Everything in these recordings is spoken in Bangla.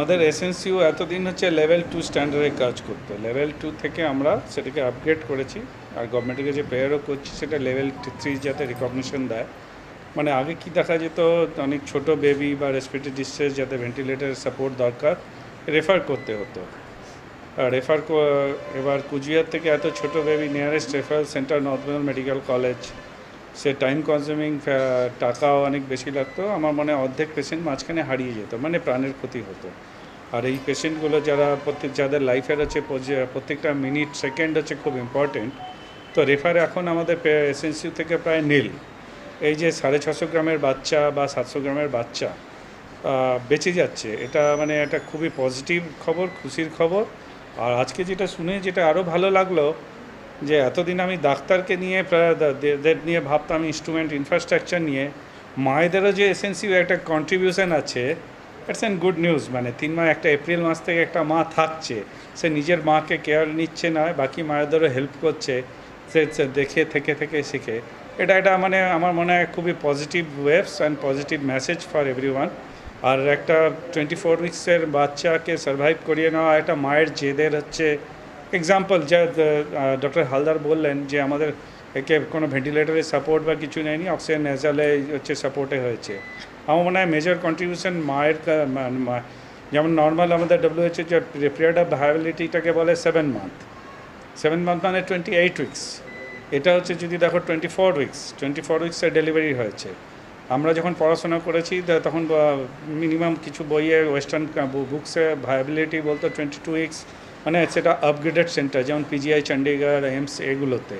আমাদের এসএনসিউ এতদিন হচ্ছে লেভেল টু স্ট্যান্ডার্ডে কাজ করতো। লেভেল টু থেকে আমরা সেটাকে আপগ্রেড করেছি আর গভর্নমেন্টের যে প্রেয়ারও করছি সেটা লেভেল থ্রি যাতে রিকগনিশন দেয়। মানে আগে কি দেখা যেত, অনেক ছোট বেবি বা রেসপিরেটরি ডিস্ট্রেস যাতে ভেন্টিলেটার সাপোর্ট দরকার রেফার করতে হতো। রেফার এবার কুচবিহার থেকে এত ছোট baby nearest referral centre north Bengal medical college সে টাইম কনজিউমিং টাকাও অনেক বেশি লাগতো। আমার মনে হয় অর্ধেক পেশেন্ট মাঝখানে হারিয়ে যেত মানে প্রাণের ক্ষতি হতো। আর এই পেশেন্টগুলো যারা প্রত্যেক, যাদের লাইফের হচ্ছে প্রত্যেকটা মিনিট সেকেন্ড হচ্ছে খুব ইম্পর্টেন্ট তো রেফার এখন আমাদের এসএনসিউ থেকে প্রায় নীল এই যে সাড়ে ছশো গ্রামের বাচ্চা বা সাতশো গ্রামের বাচ্চা বেঁচে যাচ্ছে। এটা মানে একটা খুবই পজিটিভ খবর, খুশির খবর। আর আজকে যেটা শুনে, যেটা আরও ভালো লাগল যে এতদিন আমি ডাক্তারকে নিয়ে নিয়ে ভাবতাম ইনস্ট্রুমেন্ট ইনফ্রাস্ট্রাকচার নিয়ে। মায়েদেরও যে এসেন্সিভ একটা কন্ট্রিবিউশন আছে ইটস অ্যান গুড নিউজ মানে তিন মাস, একটা এপ্রিল মাস থেকে একটা মা থাকছে। সে নিজের মাকে কেয়ার নিচ্ছে না, বাকি মায়েদেরও হেল্প করছে। সে দেখে, থেকে থেকে শিখে। এটা এটা মানে আমার মনে হয় খুবই positive waves and positive message for every আর একটা টোয়েন্টি ফোর উইক্সের বাচ্চাকে সার্ভাইভ করিয়ে নেওয়া একটা মায়ের জেদের হচ্ছে এক্সাম্পল যা ডক্টর হালদার বললেন যে, আমাদের একে কোনো ভেন্টিলেটরের সাপোর্ট বা কিছু নেয়নি অক্সিজেন নেজালে হচ্ছে সাপোর্টে হয়েছে। আমার মনে হয় মেজর কন্ট্রিবিউশন মায়ের যেমন নর্মাল আমাদের ডব্লিউএইচএ যে পিরিয়ড অফ ভায়াবিলিটিটাকে বলে সেভেন মান্থ সেভেন মান্থ মানে টোয়েন্টি এইট উইক্স এটা হচ্ছে যদি দেখো twenty four weeks twenty four উইক্সের delivery হয়েছে। আমরা যখন পড়াশোনা করেছি তখন মিনিমাম কিছু বইয়ে ওয়েস্টার্ন বুকসে ভায়াবিলিটি বলতো টোয়েন্টি টু উইক্স মানে সেটা আপগ্রেডেড সেন্টার যেমন পিজিআই চণ্ডীগড় এইমস এগুলোতে।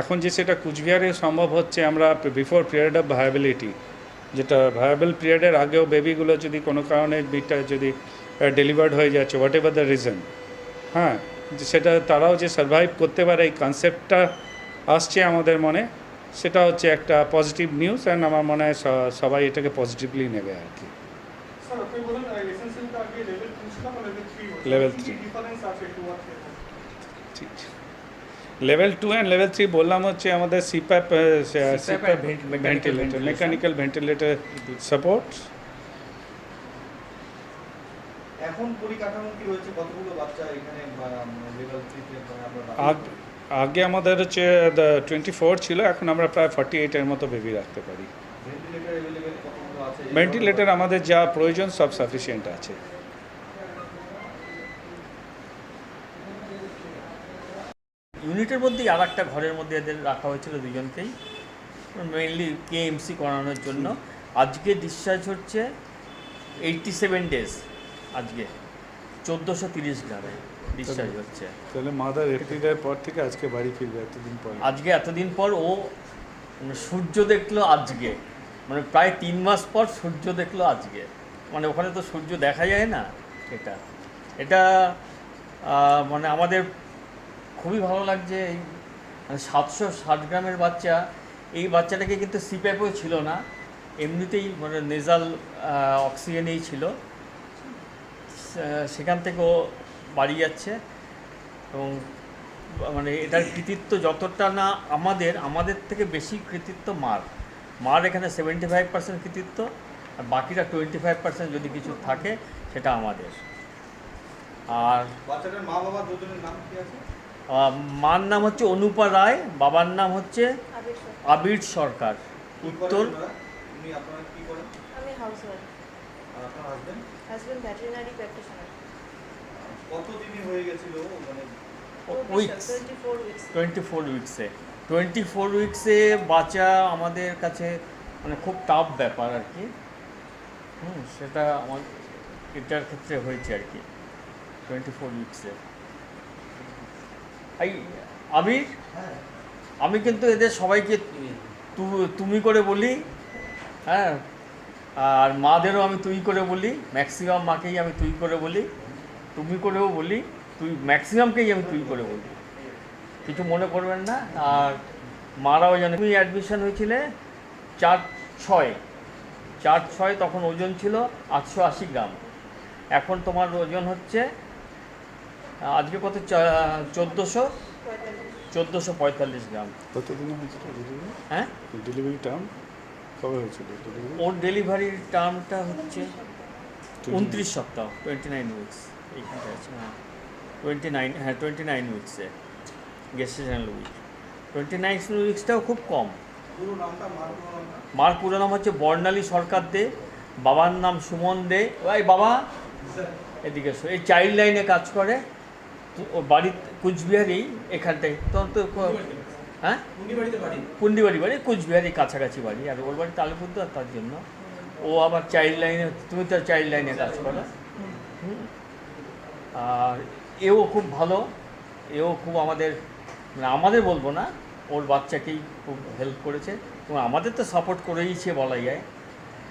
এখন যে সেটা কুচবিহারে সম্ভব হচ্ছে আমরা বিফোর পিরিয়ড অফ ভায়াবিলিটি যেটা ভায়াবল পিরিয়ডের আগেও বেবিগুলো যদি কোনো কারণে বিটা যদি ডেলিভার্ড হয়ে যাচ্ছে হোয়াট এভার দ্য রিজন হ্যাঁ সেটা তারাও যে সার্ভাইভ করতে পারে, এই কনসেপ্টটা আসছে আমাদের মনে, সেটা হচ্ছে একটা পজিটিভ নিউজ অ্যান্ড আমার মনে হয় সবাই এটাকে পজিটিভলি নেবে আর কি। লেভেল টু থ্রি ঠিক লেভেল অ্যান্ড লেভেল থ্রি বললাম হচ্ছে আমাদের CPAP CPAP ventilator mechanical ventilator support এখন পরিকাঠামো কি রয়েছে? কতগুলো বাচ্চা এখানে লেভেল থ্রিতে আমরা আগ- আগে আমাদের হচ্ছে টোয়েন্টি ফোর ছিল এখন আমরা প্রায় ফর্টি এইটের মতো বেবি রাখতে পারি। ভেন্টিলেটর অ্যাভেলেবেল কতগুলো আছে? ভেন্টিলেটর আমাদের যা প্রয়োজন সব সাফিসিয়েন্ট আছে। ইউনিটের মধ্যেই আর একটা ঘরের মধ্যে এদের রাখা হয়েছিল দুজনকেই। মেইনলি কেএমসি করানোর জন্য। আজকে ডিসচার্জ হচ্ছে এইটটি সেভেন ডেজ আজকে চোদ্দোশো তিরিশ গ্রামে ডিসচার্জ হচ্ছে। তাহলে মাদার এপ্রিলের পর থেকে আজকে বাড়ি ফিরবে এতদিন পর? আজকে এতদিন পর ও মানে সূর্য দেখল আজকে। মানে প্রায় তিন মাস পর সূর্য দেখল আজকে। মানে ওখানে তো সূর্য দেখা যায় না। এটা এটা মানে আমাদের খুবই ভালো লাগছে এই সাতশো ষাট গ্রামের বাচ্চা, এই বাচ্চাটাকে কিন্তু সিপ্যাপও ছিল না, এমনিতেই মানে নেজাল অক্সিজেনেই ছিল। সেখান থেকেও বাড়ি যাচ্ছে এবং মানে এটার কৃতিত্ব যতটা না আমাদের আমাদের থেকে বেশি কৃতিত্ব মার। মার এখানে সেভেন্টি ফাইভ পার্সেন্ট কৃতিত্ব, আর বাকিটা টোয়েন্টি ফাইভ পার্সেন্ট যদি কিছু থাকে, সেটা আমাদের। আর বাচ্চাটার মা বাবা দুজনের নাম কি আছে? মার নাম হচ্ছে অনুপা রায় বাবার নাম হচ্ছে আবির সরকার। উত্তর? হয়ে মানে? Twenty four weeks twenty four উইকসে বাঁচা আমাদের কাছে মানে খুব টাফ ব্যাপার আর কি। হুম সেটা আমার এটার ক্ষেত্রে হয়েছে আর কি। টোয়েন্টি ফোর উইকসে আবির আমি কিন্তু এদের সবাইকে তুমি করে বলি হ্যাঁ? আর মাদেরও আমি তুই করে বলি, ম্যাক্সিমাম মাকেই আমি তুই করে বলি, তুমি করেও বলি, তুই, ম্যাক্সিমামকেই আমি তুই করে বলি। কিছু মনে করবেন না, আর মারাও জানে। তুমি অ্যাডমিশন হয়েছিলে চার ছয়। চার ছয় তখন ওজন ছিল আটশো আশি গ্রাম। এখন তোমার ওজন হচ্ছে আজকে কত চোদ্দোশো? চোদ্দোশো পঁয়তাল্লিশ গ্রাম। কতদিনে হয়েছিল ডেলিভারি হ্যাঁ? ডেলিভারি টার্ম কবে হয়েছিল? ওর ডেলিভারির টার্মটা হচ্ছে উনত্রিশ সপ্তাহ টোয়েন্টি নাইন উইকস এইখানটা আছে হ্যাঁ। টোয়েন্টি নাইন হ্যাঁ টোয়েন্টি নাইন উইকসে গেস্টেশনাল উইক টোয়েন্টি নাইন উইকসটাও খুব কম। মার পুরো নাম হচ্ছে বর্ণালী সরকার দে বাবার নাম সুমন দে। ওই বাবা এদিকে। এই চাইল্ড লাইনে কাজ করে। তো ও বাড়ি কুচবিহারি এখানটায়। তখন তো হ্যাঁ? কুন্ডিবাড়িতে বাড়ি। কুচবিহারি কাছাকাছি বাড়ি। আর ওর বাড়ি তালিপুরদুয়ার তার জন্য। ও আবার চাইল্ড লাইনে তুমি তো চাইল্ড লাইনে কাজ করো। আর এও খুব ভালো। এও খুব আমাদের মানে আমাদের বলব না ওর বাচ্চাকেই খুব হেল্প করেছে। এবং আমাদের তো সাপোর্ট করেইছে বলা যায়।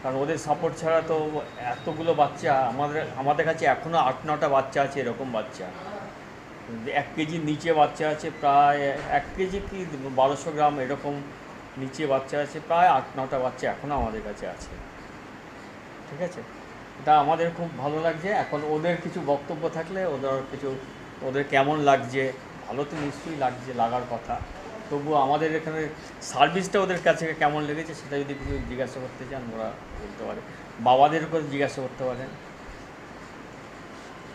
কারণ ওদের সাপোর্ট ছাড়া তো এতগুলো বাচ্চা আমাদের আমাদের কাছে এখনও আট নটা বাচ্চা আছে এরকম বাচ্চা। এক কেজির নিচে বাচ্চা আছে, প্রায় এক কেজি কি বারোশো গ্রাম এরকম নিচে বাচ্চা আছে, প্রায় আট নটা বাচ্চা এখনও আমাদের কাছে আছে। ঠিক আছে? এটা আমাদের খুব ভালো লাগছে। এখন ওদের কিছু বক্তব্য থাকলে ওদের কিছু, ওদের কেমন লাগছে, ভালো তো নিশ্চয়ই লাগছে, লাগার কথা। তবুও আমাদের এখানে সার্ভিসটা ওদের কাছে কেমন লেগেছে সেটা যদি কিছু জিজ্ঞাসা করতে চান, ওরা বলতে পারে। বাবাদের উপর জিজ্ঞাসা করতে পারেন।